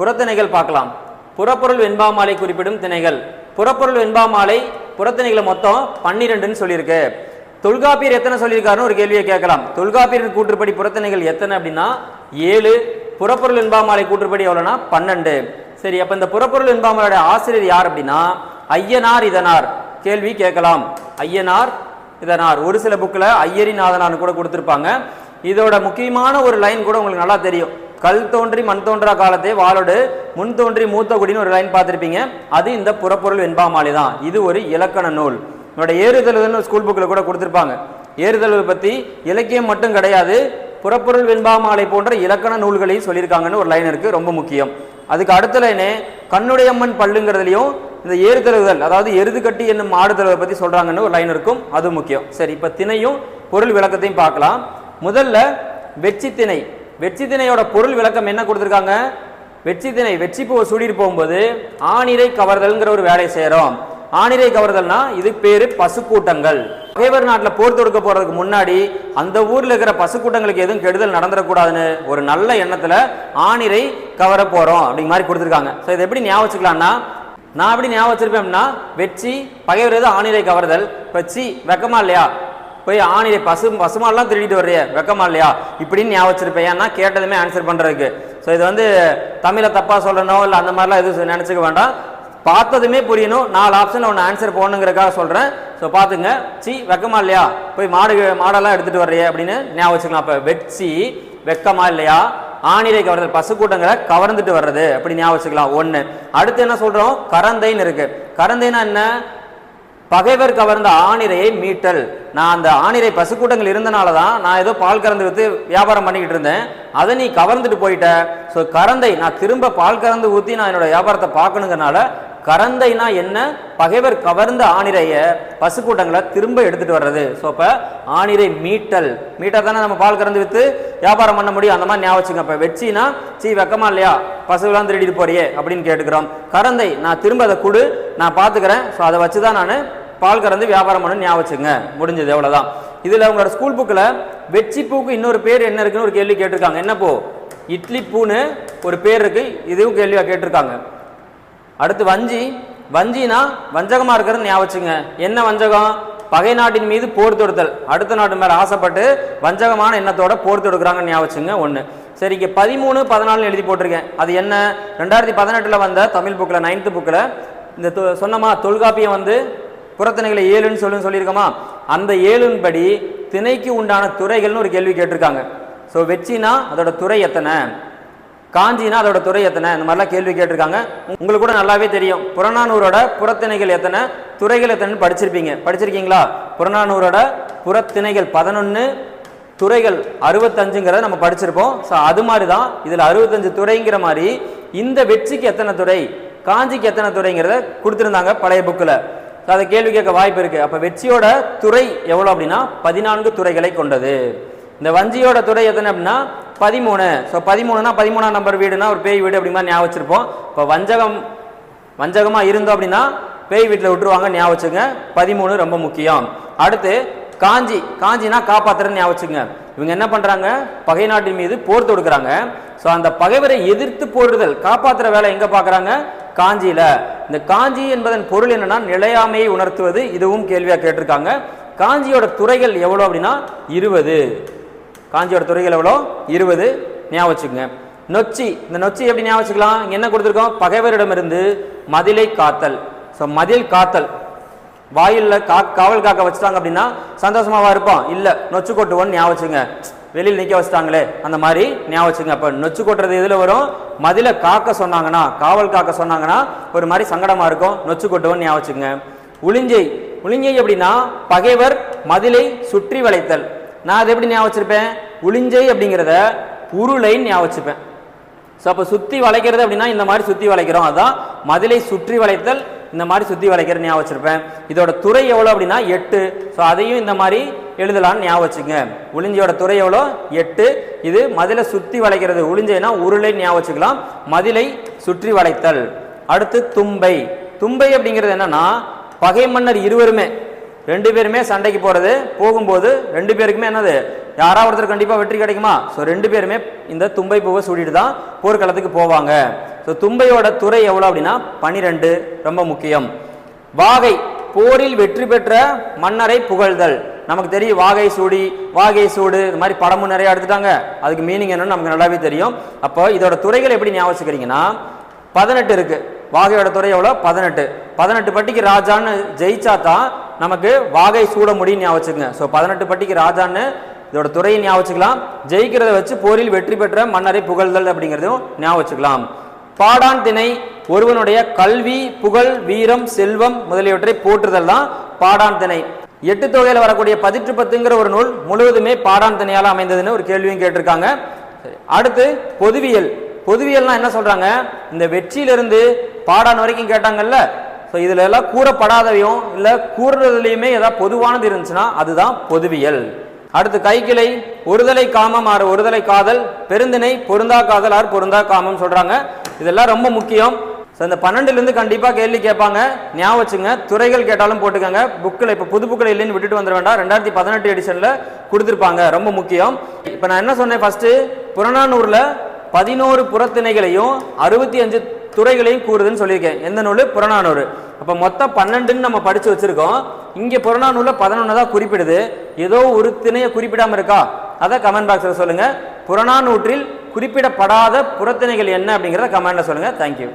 புறத்திணைகள் பார்க்கலாம். புறப்பொருள் வெண்பாமாலை குறிப்பிடும் திணைகள். புறப்பொருள் வெண்பாமாலை புறத்திணைகளை மொத்தம் பன்னிரெண்டுன்னு சொல்லியிருக்கு. தொல்காப்பியர் எத்தனை சொல்லியிருக்காருன்னு ஒரு கேள்வியை கேட்கலாம். தொல்காப்பியரின் கூற்றுப்படி புறத்திணைகள் எத்தனை அப்படின்னா ஏழு. புறப்பொருள் வெண்பாமாலை கூற்றுப்படி எவ்வளோனா பன்னெண்டு. சரி அப்போ இந்த புறப்பொருள் வெண்பாமாலையோட ஆசிரியர் யார் அப்படின்னா ஐயனார் இதனார். கேள்வி கேட்கலாம். ஐயனார் இதனார். ஒரு சில புக்கில் ஐயரின் ஆதனார்னு கூட கொடுத்துருப்பாங்க. இதோட முக்கியமான ஒரு லைன் கூட உங்களுக்கு நல்லா தெரியும். கல் தோன்றி மண் தோன்றா காலத்தே வாளோடு முன் தோன்றி மூத்த குடின்னு ஒரு லைன் பார்த்துருப்பீங்க. அது இந்த புறப்பொருள் வெண்பாமாலை தான். இது ஒரு இலக்கண நூல். என்னோட ஏறுதழுதல்னு ஸ்கூல் புக்கில் கூட கொடுத்துருப்பாங்க. ஏறுதழுவை பற்றி இலக்கியம் மட்டும் கிடையாது புறப்பொருள் வெண்பாமாலை போன்ற இலக்கண நூல்களையும் சொல்லியிருக்காங்கன்னு ஒரு லைன் இருக்குது ரொம்ப முக்கியம். அதுக்கு அடுத்த லைனு கண்ணுடையம்மன் பல்லுங்கிறதுலையும் இந்த ஏறுதழுதல் அதாவது எருதுகட்டி என்னும் ஆடுதலை பற்றி சொல்கிறாங்கன்னு ஒரு லைன் இருக்கும். அது முக்கியம். சரி இப்போ திணையும் பொருள் விளக்கத்தையும் பார்க்கலாம். முதல்ல வெச்சி திணை வெற்றி திணையோட பொருள் விளக்கம் என்ன கொடுத்துருக்காங்க? வெற்றி திணை வெற்றி பூவை சூடிட்டு போகும்போது ஆணிரை கவர்தல்ங்கிற ஒரு வேலையை செய்கிறோம் ஆணிரை கவர்தல்னா இது பேரு பசுக்கூட்டங்கள். பகைவர் நாட்டில் போர் தொடுக்க போறதுக்கு முன்னாடி அந்த ஊர்ல இருக்கிற பசுக்கூட்டங்களுக்கு எதுவும் கெடுதல் நடந்துடக்கூடாதுன்னு ஒரு நல்ல எண்ணத்துல ஆணிரை கவர போறோம் அப்படிங்கிற மாதிரி கொடுத்துருக்காங்க. ஸோ இதை எப்படி ஞாபகம் வச்சுக்கலாம்னா நான் எப்படி ஞாபகம் வச்சிருப்பேன் அப்படின்னா வெற்றி பகைவர் எது? ஆணிரை கவர்தல். வச்சி வெக்கமா இல்லையா? போய் ஆணிரை பசு பசுமாலாம் திருடிட்டு வர்றிய வெக்கமா இல்லையா? இப்படின்னு ஞாபகம் வச்சிருப்பேன். ஏன்னா கேட்டதுமே ஆன்சர் பண்ணுறதுக்கு ஸோ இது வந்து தமிழை தப்பாக சொல்லணும் இல்லை அந்த மாதிரிலாம் எதுவும் நினச்சிக்க வேண்டாம். பார்த்ததுமே புரியணும். நாலு ஆப்ஷன் ஒன்று ஆன்சர் போடணுங்கிறக்காக சொல்கிறேன் ஸோ பார்த்துங்க. சி வெக்கமா இல்லையா? போய் மாடு மாடெல்லாம் எடுத்துகிட்டு வர்றியே அப்படின்னு ஞாபகம் வச்சுக்கலாம். அப்போ வெச்சி வெக்கமா இல்லையா? ஆணிரை கவர்தல் பசுக்கூட்டங்களை கவர்ந்துட்டு வர்றது அப்படி ஞாபகம் வச்சுக்கலாம். ஒன்று அடுத்து என்ன சொல்கிறோம் கரந்தைன்னு இருக்குது கரந்தைன்னா என்ன? பகைவர் கவர்ந்த ஆணிரையை மீட்டல். நான் அந்த ஆணிரை பசுக்கூட்டங்கள் இருந்தனால தான் நான் ஏதோ பால் கறந்து விற்று வியாபாரம் பண்ணிக்கிட்டு இருந்தேன். அதை நீ கவர்ந்துட்டு போயிட்ட. ஸோ கரந்தை நான் திரும்ப பால் கறந்து ஊற்றி நான் என்னோட வியாபாரத்தை பார்க்கணுங்கிறனால கரந்தைனா என்ன? பகைவர் கவர்ந்த ஆணிரைய பசுக்கூட்டங்களை திரும்ப எடுத்துகிட்டு வர்றது. ஸோ அப்போ ஆணிரை மீட்டல். மீட்டர் தானே நம்ம பால் கறந்து விற்று வியாபாரம் பண்ண முடியும்? அந்த மாதிரி ஞாபகம் இப்போ வெச்சினா சீ வெக்கமா இல்லையா? பசுவெல்லாம் திருடிட்டு போறியே அப்படின்னு கேட்டுக்கிறோம். கரந்தை நான் திரும்ப அதை கொடு. நான் பார்த்துக்கிறேன். ஸோ அதை வச்சு தான் நான் பால் கறந்து வியாபாரம் பண்ணு ஞாபகம் வச்சுங்க முடிஞ்சது எவ்வளோதான் இதில் உங்களோட ஸ்கூல் புக்கில் வெச்சி பூக்கு இன்னொரு பேர் என்ன இருக்குன்னு ஒரு கேள்வி கேட்டிருக்காங்க. என்ன பூ? இட்லி பூன்னு ஒரு பேர் இருக்கு. இதுவும் கேள்வியாக கேட்டிருக்காங்க. அடுத்து வஞ்சி. வஞ்சினா வஞ்சகமாக இருக்கிறது ஞாபகம் வச்சுங்க என்ன வஞ்சகம்? பகை நாட்டின் மீது போர் தொடுத்தல். அடுத்த நாட்டு மேலே ஆசைப்பட்டு வஞ்சகமான எண்ணத்தோட போர் தொடுக்கிறாங்கன்னு ஞாபகம் வச்சுங்க ஒன்று சரி இங்கே பதிமூணு பதினாலுன்னு எழுதி போட்டிருக்கேன். அது என்ன? ரெண்டாயிரத்தி பதினெட்டில் வந்த தமிழ் புக்கில் நைன்த்து புக்கில் இந்த தொ- சொன்னமா? தொல்காப்பியம் வந்து புறத்திணைகளை ஏழுன்னு சொல்லுன்னு சொல்லியிருக்கோமா? அந்த ஏழுன்படி திணைக்கு உண்டான துறைகள்னு ஒரு கேள்வி கேட்டிருக்காங்க. ஸோ வெச்சினா அதோட துறை எத்தனை? காஞ்சினா அதோட துறை எத்தனை? இந்த மாதிரிலாம் கேள்வி கேட்டிருக்காங்க. உங்களுக்கு கூட நல்லாவே தெரியும். புறநானூரோட புறத்திணைகள் எத்தனை? துறைகள் எத்தனைன்னு படிச்சிருப்பீங்க. படிச்சிருக்கீங்களா? புறநானூரோட புறத்திணைகள் பதினொன்று துறைகள் அறுபத்தஞ்சுங்கிறத நம்ம படிச்சிருப்போம். ஸோ அது மாதிரி தான் இதில் அறுபத்தஞ்சு துறைங்கிற மாதிரி இந்த வெற்றிக்கு எத்தனை துறை? காஞ்சிக்கு எத்தனை துறைங்கிறத கொடுத்துருந்தாங்க பழைய புக்கில் ஸோ அதை கேள்வி கேட்க வாய்ப்பு இருக்குது அப்போ வெற்றியோட துறை எவ்வளோ அப்படின்னா பதினான்கு துறைகளை கொண்டது. இந்த வஞ்சியோட துறை எத்தனை அப்படின்னா பதிமூணு. ஸோ பதிமூணுனா பதிமூணாம் நம்பர் வீடுனா ஒரு பேய் வீடு அப்படிமா ஞாபகம் வச்சிருப்போம். இப்போ வஞ்சகம் வஞ்சகமாக இருந்தோம் அப்படின்னா பேய் வீட்டில் விட்டுருவாங்க ஞாபகம் வச்சுங்க பதிமூணு ரொம்ப முக்கியம். அடுத்து காஞ்சி காஞ்சினா காப்பாத்துறன்னு ஞாபகம் வச்சுங்க இவங்க என்ன பண்ணுறாங்க பகை நாட்டின் மீது போர் தொடுக்கிறாங்க. ஸோ அந்த பகைவரை எதிர்த்து போடுதல் காப்பாற்றுற வேலை எங்கே பார்க்குறாங்க காஞ்சியில். இந்த காஞ்சி என்பதன் பொருள் என்னன்னா நிலையாமையை உணர்த்துவது. இதுவும் கேள்வியாக கேட்டிருக்காங்க. காஞ்சியோட துறைகள் எவ்வளோ அப்படின்னா இருபது. காஞ்சியோட துறைகள் எவ்வளோ? இருபது. ஞாபகம் வச்சுக்கோங்க. நொச்சி. இந்த நொச்சி எப்படி ஞாபகம் வச்சுக்கலாம்? என்ன கொடுத்துருக்கோம்? பகைவரிடமிருந்து மதிலை காத்தல். ஸோ மதில் காத்தல். வாயிலில் கா காவல் காக்க வச்சுட்டாங்க அப்படின்னா சந்தோஷமாவா இருப்பான்? இல்லை. நொச்சு கொட்டுவோன்னு ஞாபகம் வச்சுங்க வெளியில் நிற்க வச்சுட்டாங்களே அந்த மாதிரி ஞாபகம் வச்சுங்க அப்போ நொச்சு கொட்டுறது எதில் வரும்? மதில காக்க சொன்னாங்கன்னா காவல் காக்க சொன்னாங்கன்னா ஒரு மாதிரி சங்கடமாக இருக்கும். நொச்சு கொட்டுவோன்னு ஞாபகம் வச்சுங்க உளிஞ்சை. உளிஞ்சை அப்படின்னா பகைவர் மதிலை சுற்றி வளைத்தல். நான் அதை எப்படி ஞாபகம் வச்சிருப்பேன்? உளிஞ்சை அப்படிங்கிறத உருளைன்னு ஞாபகம் வச்சுப்பேன். ஸோ அப்போ சுற்றி வளைக்கிறது அப்படின்னா இந்த மாதிரி சுற்றி வளைக்கிறோம். அதான் மதிலை சுற்றி வளைத்தல் இந்த மாதிரி சுற்றி வளைக்கிற ஞாபகம் வச்சுருப்பேன். இதோட துறை எவ்வளோ அப்படின்னா எட்டு. ஸோ அதையும் இந்த மாதிரி எழுதலாம்னு ஞாபகம் வச்சுங்க. உளிஞ்சியோட துறை எவ்வளோ? எட்டு. இது மதிலை சுற்றி வளைக்கிறது. உளிஞ்சைனா உருளை ஞாபகம் வச்சுக்கலாம். மதிலை சுற்றி வளைத்தல். அடுத்து தும்பை. தும்பை அப்படிங்கிறது என்னன்னா பகை மன்னர் இருவருமே ரெண்டு பேருமே சண்டைக்கு போகிறது போகும்போது ரெண்டு பேருக்குமே என்னது? யாராவது ஒருத்தர் கண்டிப்பாக வெற்றி கிடைக்குமா? ஸோ ரெண்டு பேருமே இந்த தும்பை பூவை சூடிட்டு தான் போர்க்களத்துக்கு போவாங்க. ஸோ தும்பையோட துறை எவ்வளோ அப்படின்னா பனிரெண்டு ரொம்ப முக்கியம். வாகை போரில் வெற்றி பெற்ற மன்னரை புகழ்தல். நமக்கு தெரியும் வாகை சூடி வாகை சூடு இந்த மாதிரி படமும் நிறைய எடுத்துட்டாங்க. அதுக்கு மீனிங் என்னன்னு நமக்கு நல்லாவே தெரியும். அப்போ இதோட துறைகள் எப்படி ஞாபகம் வச்சுக்கிறீங்கன்னா பதினெட்டு இருக்கு. வாகையோட துறை எவ்வளோ பதினெட்டு. பதினெட்டு பட்டிக்கு ராஜான்னு ஜெயிச்சா தான் நமக்கு வாகை சூட முடியும் ஞாபகம் வச்சுக்கோங்க ஸோ பதினெட்டு பட்டிக்கு ராஜான்னு இதோட துறையை ஞாபகம் வச்சுக்கலாம் ஜெயிக்கிறத வச்சு போரில் வெற்றி பெற்ற மன்னரை புகழ்தல் அப்படிங்கிறதும் ஞாபகம் வச்சுக்கலாம் பாடான் திணை ஒருவனுடைய கல்வி புகழ் வீரம் செல்வம் முதலியவற்றை போற்றுதல் தான் பாடான் திணை எட்டு தொகையில் வரக்கூடிய பதிற்று பத்துங்கிற ஒரு நூல் முழுவதுமே பாடான் திணையால் அமைந்ததுன்னு ஒரு கேள்வியும் கேட்டிருக்காங்க. அடுத்து பொதுவியல். பொதுவியல்னா என்ன சொல்றாங்க? இந்த வெற்றியிலிருந்து பாடான் வரைக்கும் கேட்டாங்கல்ல ஸோ இதுல எல்லாம் கூறப்படாதவையும் இல்லை கூறுறதுலையுமே ஏதாவது பொதுவானது இருந்துச்சுன்னா அதுதான் பொதுவியல். அடுத்து கைக்கிளை ஒருதலை காமம் ஆறு ஒருதலை காதல் பெருந்திணை பொருந்தா காதல் ஆறு பொருந்தா காமம் சொல்றாங்க. இதெல்லாம் ரொம்ப முக்கியம். ஸோ இந்த பன்னெண்டுலேருந்து கண்டிப்பாக கேள்வி கேட்பாங்க. ஞாபகம் வச்சுங்க துறைகள் கேட்டாலும் போட்டுக்கோங்க. புக்கில் இப்போ புது புக்கில் இல்லைன்னு விட்டுட்டு வந்துட வேண்டாம். ரெண்டாயிரத்தி பதினெட்டு எடிஷனில் கொடுத்துருப்பாங்க. ரொம்ப முக்கியம். இப்போ நான் என்ன சொன்னேன் ஃபஸ்ட்டு புறநானூரில் பதினோரு புறத்திணைகளையும் அறுபத்தி அஞ்சு துறைகளையும் கூறுதுன்னு சொல்லியிருக்கேன். எந்த நூல்? புறநானூறு. அப்போ மொத்தம் பன்னெண்டுன்னு நம்ம படித்து வச்சுருக்கோம். இங்கே புறநானூரில் பதினொன்று தான் குறிப்பிடுது. ஏதோ ஒரு திணையை குறிப்பிடாமல் இருக்கா? அதை கமெண்ட் பாக்ஸில் சொல்லுங்கள் புறநானூற்றில் குறிப்பிடப்படாத புறத்திணைகள் என்ன அப்படிங்கிறத கமெண்டில் சொல்லுங்கள் தேங்க்யூ